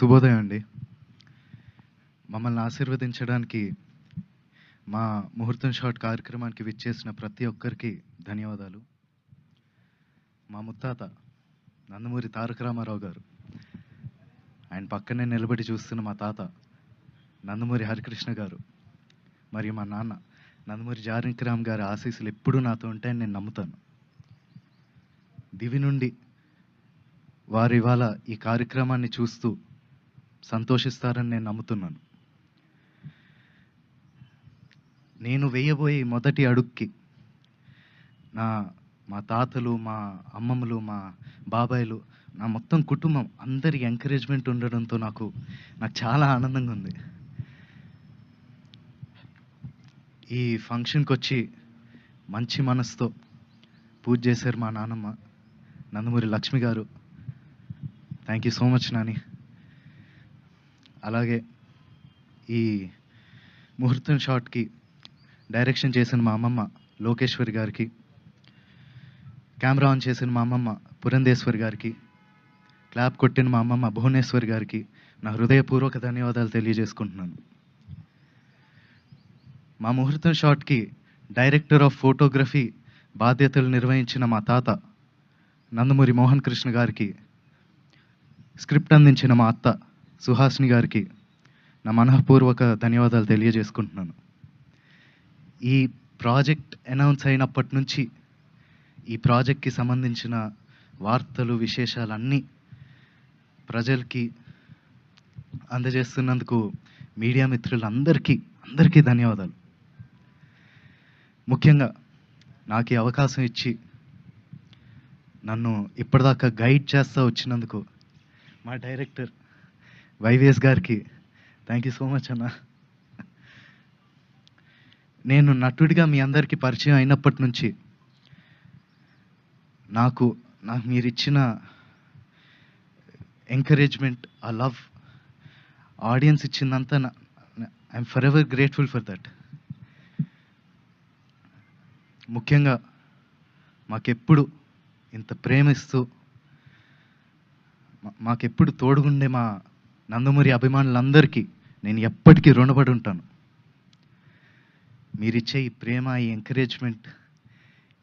శుభోదయం అండి. మమ్మల్ని ఆశీర్వదించడానికి మా ముహూర్తం షాట్ కార్యక్రమానికి విచ్చేసిన ప్రతి ఒక్కరికి ధన్యవాదాలు. మా ముత్తాత నందమూరి తారక రామారావు గారు ఆయన పక్కనే నిలబడి చూస్తున్న మా తాత నందమూరి హరికృష్ణ గారు మరియు మా నాన్న నందమూరి జానకిరామ్ గారి ఆశీస్సులు ఎప్పుడూ నాతో ఉంటాయని నేను నమ్ముతాను. దివి నుండి వారు ఇవాళ ఈ కార్యక్రమాన్ని చూస్తూ సంతోషిస్తారని నేను నమ్ముతున్నాను. నేను వేయబోయే మొదటి అడుగుకి నా మా తాతలు మా అమ్మమ్మలు మా బాబాయిలు నా మొత్తం కుటుంబం అందరి ఎంకరేజ్మెంట్ ఉండడంతో నాకు నాకు చాలా ఆనందంగా ఉంది. ఈ ఫంక్షన్కి వచ్చి మంచి మనసుతో పూజ చేశారు మా నాన్నమ్మ Nandamuri Lakshmi garu. Thank you so much Nani. అలాగే ఈ ముహూర్తం షాట్కి డైరెక్షన్ చేసిన మా అమ్మమ్మ లోకేశ్వరి గారికి కెమెరా ఆన్ చేసిన మా అమ్మమ్మ పురంధేశ్వరి గారికి క్లాప్ కొట్టిన మా అమ్మమ్మ భువనేశ్వరి గారికి నా హృదయపూర్వక ధన్యవాదాలు తెలియజేసుకుంటున్నాను. మా ముహూర్తం షాట్కి డైరెక్టర్ ఆఫ్ ఫోటోగ్రఫీ బాధ్యతలు నిర్వహించిన మా తాత నందమూరి మోహన్ కృష్ణ గారికి స్క్రిప్ట్ అందించిన మా అత్త సుహాసిని గారికి నా మనఃపూర్వక ధన్యవాదాలు తెలియజేసుకుంటున్నాను. ఈ ప్రాజెక్ట్ అనౌన్స్ అయినప్పటి నుంచి ఈ ప్రాజెక్ట్కి సంబంధించిన వార్తలు విశేషాలు అన్నీ ప్రజలకి అందజేస్తున్నందుకు మీడియా మిత్రులందరికీ అందరికీ ధన్యవాదాలు. ముఖ్యంగా నాకు ఈ అవకాశం ఇచ్చి నన్ను ఇప్పటిదాకా గైడ్ చేస్తూ వచ్చినందుకు మా డైరెక్టర్ వైవిఎస్ గారికి. థ్యాంక్ యూ సో మచ్ అన్న. నేను నటుడిగా మీ అందరికీ పరిచయం అయినప్పటి నుంచి నాకు నాకు మీరు ఇచ్చిన ఎంకరేజ్మెంట్ ఆ love audience ఇచ్చిందంతా I'm forever grateful for that ముఖ్యంగా మాకెప్పుడు ఇంత ప్రేమిస్తూ మాకెప్పుడు తోడుగుండే మా నందమూరి అభిమానులందరికీ నేను ఎప్పటికీ రుణపడి ఉంటాను. మీరిచ్చే ఈ ప్రేమ ఈ ఎంకరేజ్మెంట్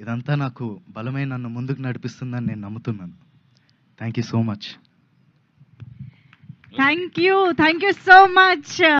ఇదంతా నాకు బలమైన నన్ను ముందుకు నడిపిస్తుందని నేను నమ్ముతున్నాను. Thank you so much thank you thank you so much